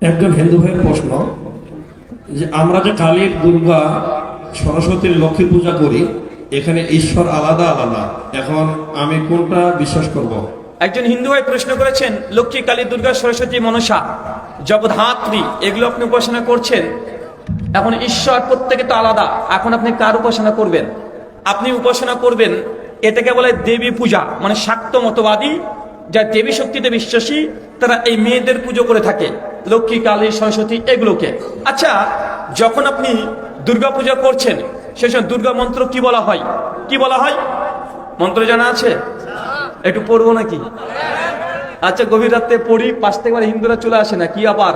একজন হিন্দু ভাইয়ের প্রশ্ন যে আমরা যে কালীর দুর্গা, সরস্বতীর লক্ষ্মী পূজা করি, এখানে ঈশ্বর আলাদা আলাদা। এখন আমি কোনটা বিশ্বাস করব। একজন হিন্দু ভাই প্রশ্ন করেছেন, লক্ষ্মী, কালী, দুর্গা, সরস্বতী, মনসা জগধাত্রী এগুলো আপনি উপাসনা করছেন? এখন ঈশ্বর প্রত্যেকে তো আলাদা, এখন আপনি কার উপাসনা করবেন? আপনি উপাসনা করবেন এটাকে বলে দেবী পূজা মানে শাক্ত মতবাদী যা দেবী শক্তিতে বিশ্বাসী তারা এই মেয়েদের পুজো করে থাকে। লক্ষ্মী, কালী, সরস্বতী এগুলোকে। আচ্ছা যখন আপনি দুর্গা পূজা করছেন, সেই সময় দুর্গা মন্ত্র কি বলা হয়? কি বলা হয়? মন্ত্র জানা আছে? একটু পড়ব নাকি? আচ্ছা গভীর রাত্রে পড়ি, পাশ থেকে হিন্দুরা চলে আসে না, কি আবার?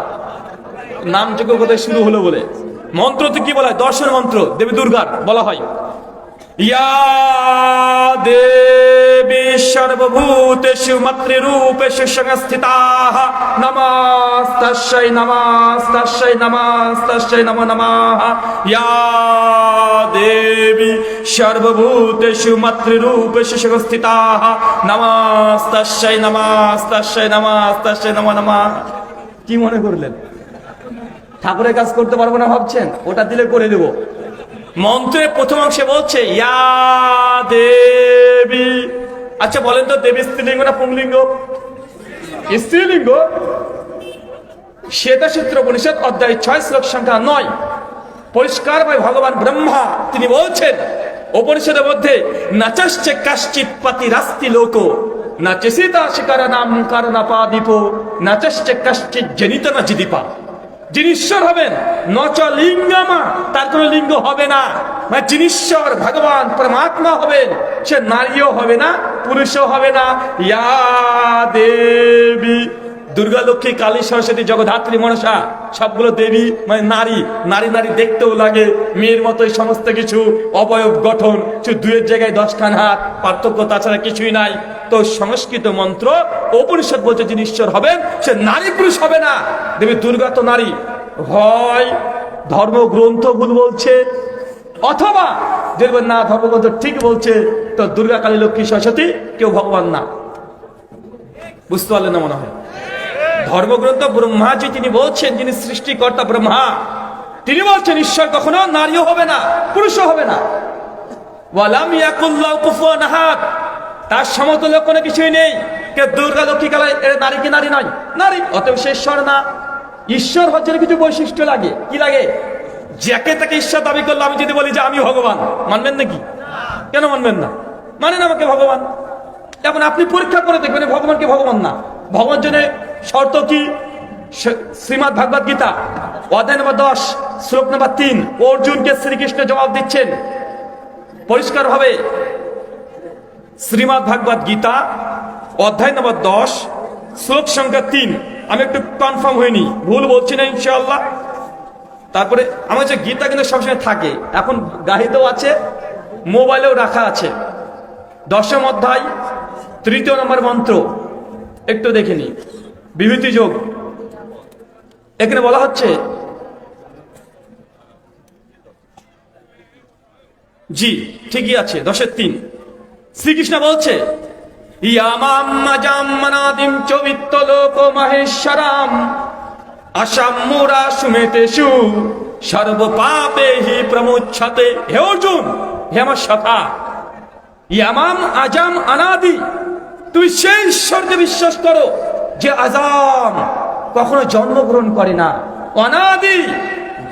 নাম যজ্ঞ কোথায় শুরু হলো বলে। মন্ত্র তো কি বলা হয়? দর্শন মন্ত্র, দেবী দুর্গার বলা হয়। ইয়া দেবী সর্বভূতেষু মাতৃরূপেষু সংস্থিতাঃ নমস্তস্যৈ নমস্তস্যৈ নমস্তস্যৈ নমো নমঃ ইয়া দেবী সর্বভূতেষু মাতৃরূপেষু সংস্থিতাঃ নমস্তস্যৈ নমস্তস্যৈ নমস্তস্যৈ নমো নমঃ কি মনে করলেন? ঠাকুরের কাজ করতে পারব না ভাবছেন? ওটা দিলে করে দেব। মন্ত্রের প্রথম অংশে বলছে ইয়া দেবী আচ্ছা বলেন তো দেবী স্ত্রীলিঙ্গ না পুংলিঙ্গ? স্ত্রীলিঙ্গ। শ্বেতা সূত্র পরিষদ অধ্যায় ছয় শ্লোক সংখ্যা নয়। পরিষ্কার ভাই ভগবান ব্রহ্মা তিনি বলছেন উপনিষদের মধ্যে নাচাশ্চে কাশ্চিৎ পাতি রাস্তি লোক নাচসিতা শিকার নাম কারণাপা দীপ নাচাশ্চে কাশ্চিৎ জনিত না জিদীপা ঈশ্বর হবেন নচ লিঙ্গমা তার কোনো লিঙ্গ হবে না। মানে যিনিশ্বর ভগবান, পরমাত্মা হবেন, সে নারীও হবে না, পুরুষও হবে না। ইয়া দেবী। দুর্গা লক্ষ্মী, কালী, সরস্বতী জগধাত্রী মনসা, সবগুলো দেবী মানে নারী নারী নারী দেখতেও লাগে, মেয়ের মতোই সমস্ত কিছু, অবয়ব, গঠন দুয়ের জায়গায় দশখান হাত, পার্থক্য তাছাড়া কিছুই নাই। তো সংস্কৃত মন্ত্র, উপনিষদ বলছে যিনি ঈশ্বর হবেন, সে নারী পুরুষ হবে না। দেবী দুর্গা তো নারী। হয় ধর্মগ্রন্থ ভুল বলছে, অথবা দেখবেন না, ধর্মগ্রন্থ ঠিক বলছে, তো দুর্গা, কালী, লক্ষ্মী, সরস্বতী কেউ ভগবান না। বুঝতে পারলেন না মনে হয়? ধর্মগ্রন্থ ব্রহ্মাজি তিনি বলছেন, যিনি সৃষ্টিকর্তা ব্রহ্মা, তিনি বলছেন, ঈশ্বর কখনো নারীও হবে না, পুরুষও হবে না। ওয়ালাম ইয়াকুল্লাহ কুফুয়ান আহাদ। তার সমতুল্য কোনো কিছুই নেই। কে দুর্গা লক্ষ্মী কালা নারী কি নারী নয়? নারী, অতএব সে ঈশ্বর না। ঈশ্বর হচ্ছে কিছু বৈশিষ্ট্য লাগে। কি লাগে? যাকে তাকে ঈশ্বর দাবি করল, আমি যদি বলি যে আমি ভগবান, মানবেন নাকি? কেন মানবেন না? মানেন আমাকে ভগবান? এখন আপনি পরীক্ষা করে দেখবেন, ভগবান কি ভগবান না? ভগবান জন্য শর্ত কি? শ্রীমদ ভাগবত গীতা, অধ্যায় নম্বর দশ, শ্লোক নম্বর তিন। অর্জুনকে শ্রীকৃষ্ণ জবাব দিচ্ছেন। পরিষ্কার ভাবে শ্রীমদ ভাগবত গীতা, অধ্যায় নম্বর দশ, শ্লোক সংখ্যা তিন। আমি একটু কনফার্ম হইনি ভুল বলছি না, ইনশাআল্লাহ। তারপরে আমার যে গীতা কিন্তু সবসময় থাকে। এখন গাহিতেও আছে, মোবাইলেও রাখা আছে। দশম অধ্যায়, তৃতীয় নম্বর মন্ত্র। একটু দেখে নি বিভূতি যোগ। এখানে বলা হচ্ছে, জি, ঠিকই আছে, দশের তিন। শ্রীকৃষ্ণ বলছে ইয়ামাম্মাজাম্মানাদিম হি হে ইয়ামাম আজাম অনাদি তুই সেই ঈশ্বরকে বিশ্বাস করো। যে আজাম কখনো জন্মগ্রহণ করে না অনাদি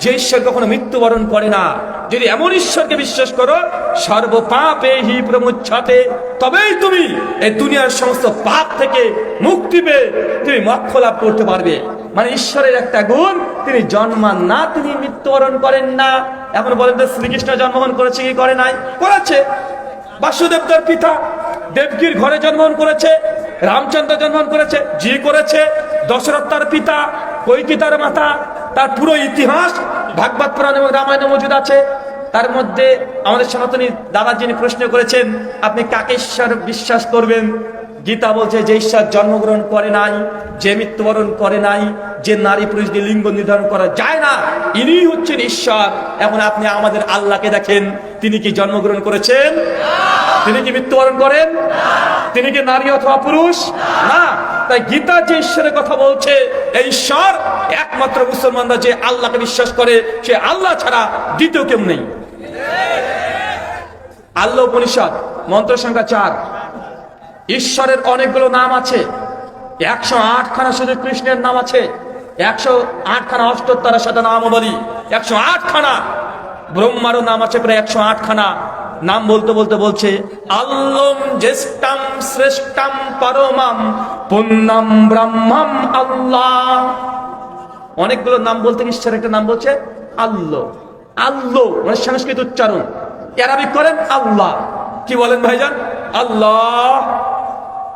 যে ঈশ্বর কখনো মৃত্যুবরণ করে না। যদি এমন ঈশ্বরকে বিশ্বাস করো, সর্বপাপে হি প্রমুচ্ছতে, তবেই তুমি এই দুনিয়ার সমস্ত পাপ থেকে মুক্তি পেয়ে তুমি মক্ষ লাভ করতে পারবে। মানে ঈশ্বরের একটা গুণ, তিনি জন্মান না, তিনি মৃত্যুবরণ করেন না। এখন বলেন তো, শ্রীকৃষ্ণ জন্মগ্রহণ করেছে কি করে নাই? করেছে। বাসুদেব তার পিতা দেবকীর ঘরে জন্মগ্রহণ করেছে। রামচন্দ্র জন্মগ্রহণ করেছে জি করেছে, দশরথ তার পিতা, কৈকি তার মাতা, তার পুরো ইতিহাস ভাগবত পুরাণ এবং রামায়ণ মজুদ আছে। তার মধ্যে আমাদের সনাতনী দাদা যিনি প্রশ্ন করেছেন, আপনি কাকে ঈশ্বর বিশ্বাস করবেন? গীতা বলছে যে ঈশ্বর জন্মগ্রহণ করে নাই, যে মৃত্যুবরণ করে নাই, যে নারী পুরুষ দিয়ে লিঙ্গ নির্ধারণ করা যায় না, ইনি হচ্ছেন ঈশ্বর। এখন আপনি আমাদের আল্লাহকে দেখেন, তিনি কি জন্মগ্রহণ করেছেন? তিনি কি মৃত্যুবরণ করেন? তিনি কি নারী অথবা পুরুষ? না। তাই গীতা যে ঈশ্বরের কথা বলছে, এই ঈশ্বর একমাত্র মুসলমানরা যে আল্লাহকে বিশ্বাস করে, সে আল্লাহ ছাড়া দ্বিতীয় কেউ নেই। আল্লাহ উপনিষদ, মন্ত্র সংখ্যা চার। ঈশ্বরের অনেকগুলো নাম আছে। একশো আটখানা শুধু কৃষ্ণের নাম আছে। একশো আটখানা অষ্টোত্তরের সাথে নামাবলী। একশো আটখানা ব্রহ্মারও নাম আছে প্রায় একশো আটখানা। নাম বলতে বলতে বলছে, আল্লম জ্যেষ্ঠাম শ্রেষ্ঠাম পরমাম, পুণ্যম ব্রহ্মম আল্লাহ। অনেকগুলো নাম বলতে ঈশ্বর একটা নাম বলছে, আল্লো। আল্লো মানে সংস্কৃত উচ্চারণ। অ্যারাবিক করেন আল্লাহ। কি বলেন ভাইজান? আল্লাহ।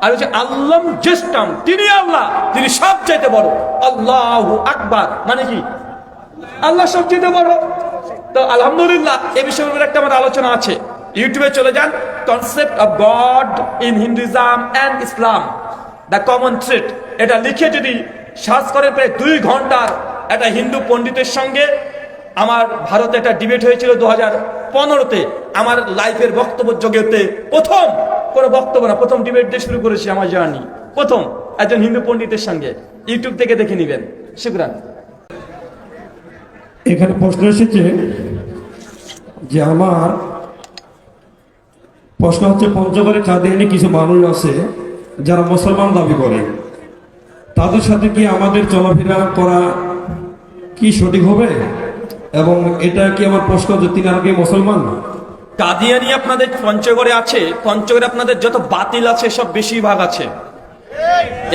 আর হচ্ছে, আল্লাম জ্যেষ্ঠাম তিনি আল্লাহ, তিনি সবচাইতে বড়। আল্লাহ আকবার মানে কি? আল্লাহ সবচেয়ে বড়। তো আলহামদুলিল্লাহ বিষয়ের উপর একটা আমার আলোচনা আছে। ইউটিউবে চলে যান concept of God in Hinduism and Islam the common threat এটা লিখে যদি সার্চ করে প্রায় দুই ঘণ্টার একটা হিন্দু পণ্ডিতের সঙ্গে, আমার ভারতে একটা ডিবেট হয়েছিল দু হাজার পনেরোতে, আমার লাইফের বক্তব্য যোগ্যতে প্রথম কোনো বক্তব্য না, প্রথম ডিবেট দিয়ে শুরু করেছি আমার জার্নি প্রথম একজন হিন্দু পণ্ডিতের সঙ্গে। ইউটিউব থেকে দেখে নেবেন। শুক্রান। এখানে প্রশ্ন এসেছে যে আমার প্রশ্ন হচ্ছে, পঞ্চগড়ে কাদিয়ানি কিছু মানুষ আছে যারা মুসলমান দাবি করে। তাদের সাথে কি আমাদের চলাফেরা করা কি সঠিক হবে? এবং এটা কি আমার প্রশ্ন যে তিনি আর কি মুসলমান? কাদিয়ানি আপনাদের পঞ্চগড়ে আছে, পঞ্চগড়ে আপনাদের যত বাতিল আছে, সব বেশিরভাগ আছে।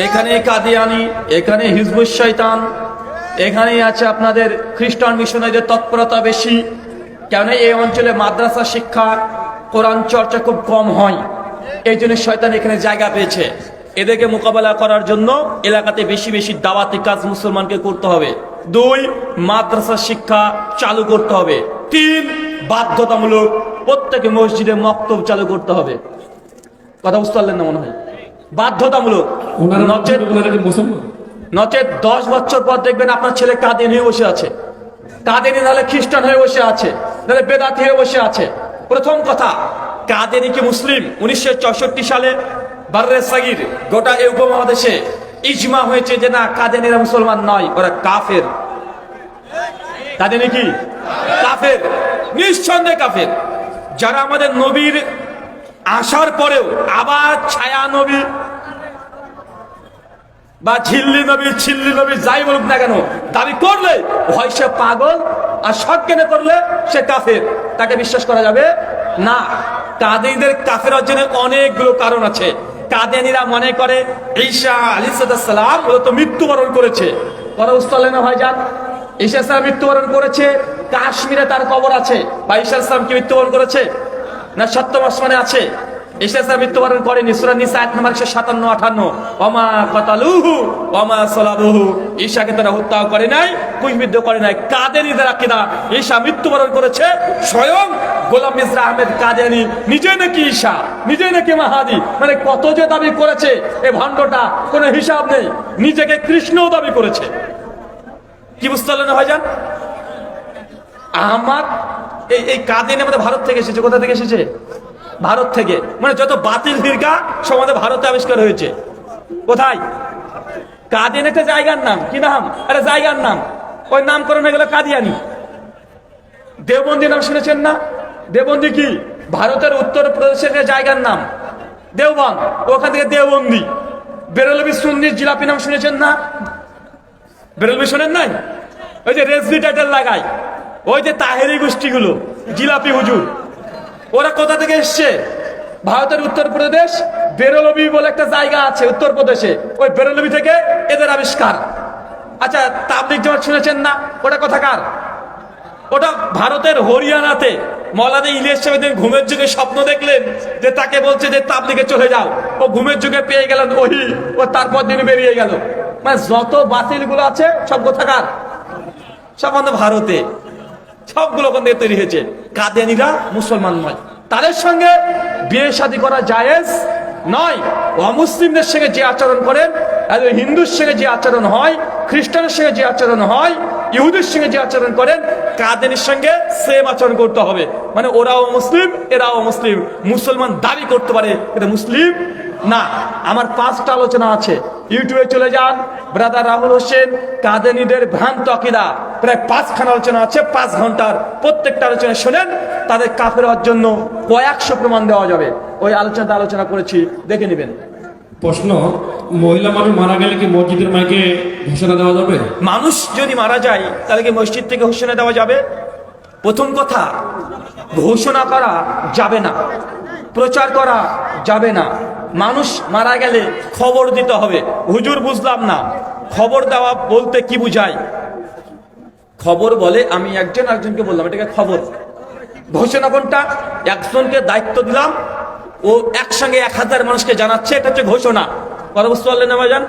এখানে কাদিয়ানি, এখানে হিজবুস শয়তান, এখানেই আছে আপনাদের খ্রিস্টান মিশনারিদের তৎপরতা বেশি। কেন এই অঞ্চলে মাদ্রাসা, শিক্ষা কোরআন চর্চা খুব কম হয়। এই জন্য শয়তান এখানে জায়গা পেয়েছে। এদেরকে মোকাবেলা করার জন্য এলাকাতে বেশি বেশি দাওয়াতি কাজ মুসলমানকে করতে হবে। দুই মাদ্রাসা শিক্ষা চালু করতে হবে। তিন বাধ্যতামূলক প্রত্যেকে মসজিদে মক্তব চালু করতে হবে। কথা বুঝতে পারলেন না মনে হয়? বাধ্যতামূলক। নচেত দশ বছর পর দেখবেন আপনার ছেলে কাদিন হয়ে বসে আছে। কাদিনী নাহলে খ্রিস্টান হয়ে বসে আছে নাহলে বেদাতি হয়ে বসে আছে। প্রথম কথা কাদিনী কি মুসলিম? উনিশশো চৌষট্টি সালে বার্রে সাগির গোটা এই উপমহাদেশে ইজমা হয়েছে যে না কাদেনিরা মুসলমান নয়, ওরা কাফের। কাদিনী কাফের। নিঃসন্দেহে কাফের। যারা আমাদের নবীর আসার পরেও আবার ছায়া নবী বা ঝিল্লি নবী ছিল্লি নবী যাই বলুক না কেন, দাবি করলে হয় সে পাগল আর সব কেনে করলে সে কাফের। তাকে বিশ্বাস করা যাবে? না। কাদিনীদের কাফের অর্জনের অনেকগুলো কারণ আছে। কাদিনীরা মনে করে ঈশা আলী সালাম তো মৃত্যুবরণ করেছে। কথা বুঝতে পারলেন না ভাইজান ঈশা ইসলাম মৃত্যুবরণ করেছে, কাশ্মীরে তার কবর আছে। বা ঈশা ইসলাম কি মৃত্যুবরণ করেছে? না সপ্তম আসমানে আছে? মৃত্যুবরণ করেনি। সূরা নিসা এক নম্বর সাতান্ন, আঠান্ন। ওমা কতালুহু, ওমা সলাবুহু। ঈশাকে তারা হত্যা করে নাই কুইবিদ্ধ করে নাই। কাদেরই তারা কিনা ঈশা মৃত্যুবরণ করেছে, স্বয়ং গোলাম মিজরা আহমেদ কাদেনি নিজে নাকি ঈশা, নিজে নাকি মাহাদি। মানে কত যে দাবি করেছে, এ ভণ্ডটা কোনো হিসাব নেই। নিজেকে কৃষ্ণও দাবি করেছে। কি বুঝতে পারলেন ভাইজান? আমার এই এই কাদিন আমাদের ভারত থেকে এসেছে, কোথা থেকে এসেছে? ভারত থেকে। মানে যত বাতিল ফিরকা আমাদের ভারতে আবিষ্কার হয়েছে। কোথায়? কাদিন একটা জায়গার নাম। কি নাম? একটা জায়গার নাম। ওই নামকরণ হয়ে গেল কাদিয়ানি। দেওবন্দি নাম শুনেছেন না? দেওবন্দি কি? ভারতের উত্তর প্রদেশের জায়গার নাম। দেওবন। ওখান থেকে দেওবন্দি। বেরলবি সুন্নির জিলাপি নাম শুনেছেন না? বেরলবি শোনেন নাই? ওই যে রেসবি টাইটেল লাগায়। ওই যে তাহেরি গোষ্ঠীগুলো। জিলাপি হুজুর। ওরা কোথা থেকে এসছে? ভারতের উত্তরপ্রদেশ বেরলবি বলে একটা জায়গা আছে উত্তরপ্রদেশে। ওই বেরলবি থেকে এদের আবিষ্কার। আচ্ছা তাবলিক জমাত শুনেছেন না? ওটা কোথাকার ওটা ভারতের হরিয়ানাতে। মৌলানা ইলিয়াস সাহেব একদিন ঘুমের যুগে স্বপ্ন দেখলেন যে তাকে বলছে যে তাবলিগে চলে যাও। ও ঘুমের যুগে পেয়ে গেলেন ওহি। ও তারপর দিন বেরিয়ে গেল। মানে যত বাতিলগুলো আছে, সব কোথাকার? সব ভারতে। সবগুলো ওখান থেকে তৈরি হয়েছে। কাদিয়ানিরা মুসলমান নয়। তাদের সঙ্গে বিয়ে শাদী করা জায়েজ নয়। অমুসলিমদের সঙ্গে যে আচরণ করেন হিন্দুর সঙ্গে যে আচরণ হয় খ্রিস্টানের সঙ্গে যে আচরণ হয়, ইহুদের সঙ্গে যে আচরণ করেন কাদেনের সঙ্গে সেম আচরণ করতে হবে। মানে ওরাও মুসলিম, এরাও মুসলিম। মুসলমান দাবি করতে পারে এটা মুসলিম না আমার পাঁচটা আলোচনা আছে। ইউটিউবে চলে যান ব্রাদার রাহুল হোসেন কাদেনিদের ভ্রান্ত আকিদা। প্রায় পাঁচখানা আলোচনা আছে পাঁচ ঘণ্টার প্রত্যেকটা আলোচনা শোনেন তাদের কাফের হওয়ার জন্য কয়েকশো প্রমাণ দেওয়া যাবে। ওই আলোচনাতে আলোচনা করেছি দেখে নেবেন। প্রশ্ন মহিলা মানুষ মারা গেলে কি মসজিদের মাইকে ঘোষণা দেওয়া যাবে? মানুষ যদি মারা যায় তাহলে কি মসজিদ থেকে ঘোষণা দেওয়া যাবে? প্রথম কথা ঘোষণা করা যাবে না। প্রচার করা যাবে না। মানুষ মারা গেলে খবর দিতে হবে। হুজুর, বুঝলাম না। খবর দেওয়া বলতে কি বুঝায়? খবর বলে আমি একজন একজনকে বললাম, এটাকে খবর। ঘোষণা কোনটা? একজনকে দায়িত্ব দিলাম, ও একসঙ্গে এক হাজার মানুষকে জানাচ্ছে, এটা হচ্ছে ঘোষণা। কথা বুঝতে পারলেন না ভাইজান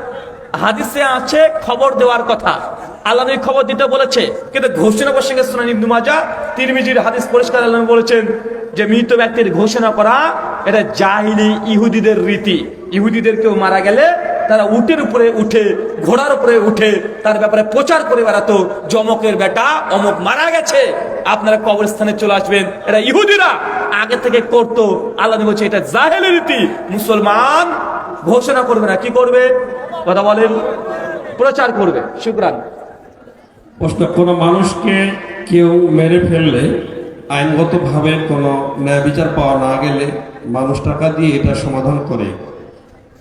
হাদিসে আছে খবর দেওয়ার কথা। আল্লাহ খবর দিতে বলেছে, কিন্তু ঘোষণা প্রসঙ্গে শোনান ইবনু মাজা তিরমিজির হাদিস পরিষ্কার আল্লাহ বলেছেন যে, মৃত ব্যক্তির ঘোষণা করা, এটা জাহিলি ইহুদিদের রীতি। ইহুদিদের কেউ মারা গেলে তারা উটের উপরে উঠে, ঘোড়ার উপরে উঠে, তার ব্যাপারে প্রচার করে বেড়াতো জমকের বেটা অমক মারা গেছে। আপনারা কবরস্থানে চলে আসবেন এটা ইহুদিরা। আগে থেকে করতো, আল্লাহ বলছে, এটা জাহেলের রীতি। মুসলমান ঘোষণা করবে না। কি করবে? কথা বলেন। প্রচার করবে। শুক্রান। প্রশ্ন কোনো মানুষকে কেউ মেরে ফেললে আইনগতভাবে কোনো ন্যায় বিচার পাওয়া না গেলে মানুষ টাকা দিয়ে এটা সমাধান করে।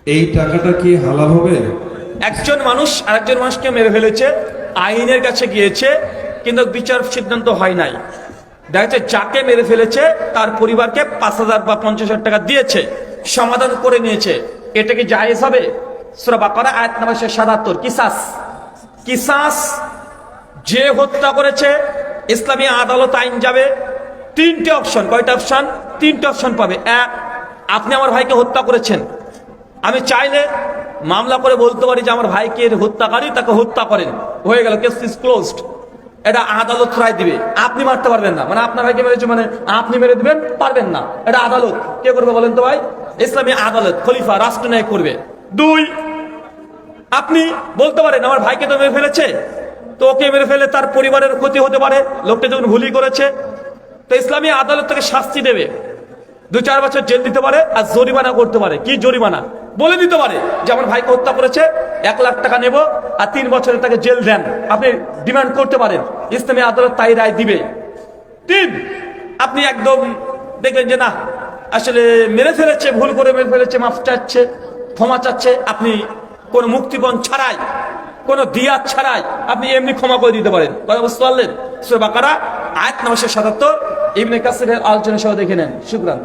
এই টাকাটা কি হালাল হবে? একজন মানুষ আরেকজন মানুষকে মেরে ফেলেছে আইনের কাছে গিয়েছে কিন্তু বিচার সিদ্ধান্ত হয় নাই। দেখা যাচ্ছে যাকে মেরে ফেলেছে তার পরিবারকে পাঁচ হাজার বা পঞ্চাশ হাজার টাকা দিয়েছে সমাধান করে নিয়েছে। এটা কি জায়েজ হবে? সুরা বাকারা, আয়াত নাম্বার সাতাত্তর। কিসাস। কিসাস যে হত্যা করেছে, ইসলামী আদালত আইন যাবে। তিনটে অপশন। কয়টা অপশন? তিনটে অপশন পাবে। এক, আপনি আমার ভাইকে হত্যা করেছেন। আমি চাইলে মামলা করে বলতে পারি যে আমার ভাইকে হত্যাকারী তাকে হত্যা করেন। হয়ে গেল, কেস ইজ ক্লোজড। এটা আদালত রায় দিবে। আপনি মারতে পারবেন না। মানে আপনার ভাইকে মেরেছে মানে আপনি মেরে দিবেন, পারবেন না। এটা আদালত। কে করবে বলেন তো ভাই? ইসলামী আদালত, খলিফা, রাষ্ট্রনায়ক করবে। দুই, আপনি বলতে পারেন, আমার ভাইকে তো মেরে ফেলেছে। তো ওকে মেরে ফেলে তার পরিবারের ক্ষতি হতে পারে। লোকটা যখন ভুলই করেছে। তো ইসলামী আদালত তাকে শাস্তি দেবে। দু চার বছর জেল দিতে পারে আর জরিমানা করতে পারে। কি জরিমানা? বলে দিতে পারে যে, আমার ভাইকে হত্যা করেছে এক লাখ টাকা নেব আর তিন বছরে তাকে জেল দেন। আপনি ডিমান্ড করতে পারেন। ইসলামী আদালত তাই রায় দিবে। তিন, আপনি একদম দেখলেন যে না, আসলে মেরে ফেলেছে, ভুল করে মেরে ফেলেছে, মাফ চাচ্ছে, ক্ষমা চাচ্ছে। আপনি কোন মুক্তিপণ ছাড়াই, কোন দিয়াত ছাড়াই আপনি এমনি ক্ষমা করে দিতে পারেন। কথা বুঝতে পারলেন? সুরা বাকারা, আয়াত নমস্কার সাতাত্তর, ইবনে কাসিরের আলোচনা সহ দেখে নেন। শুক্রান।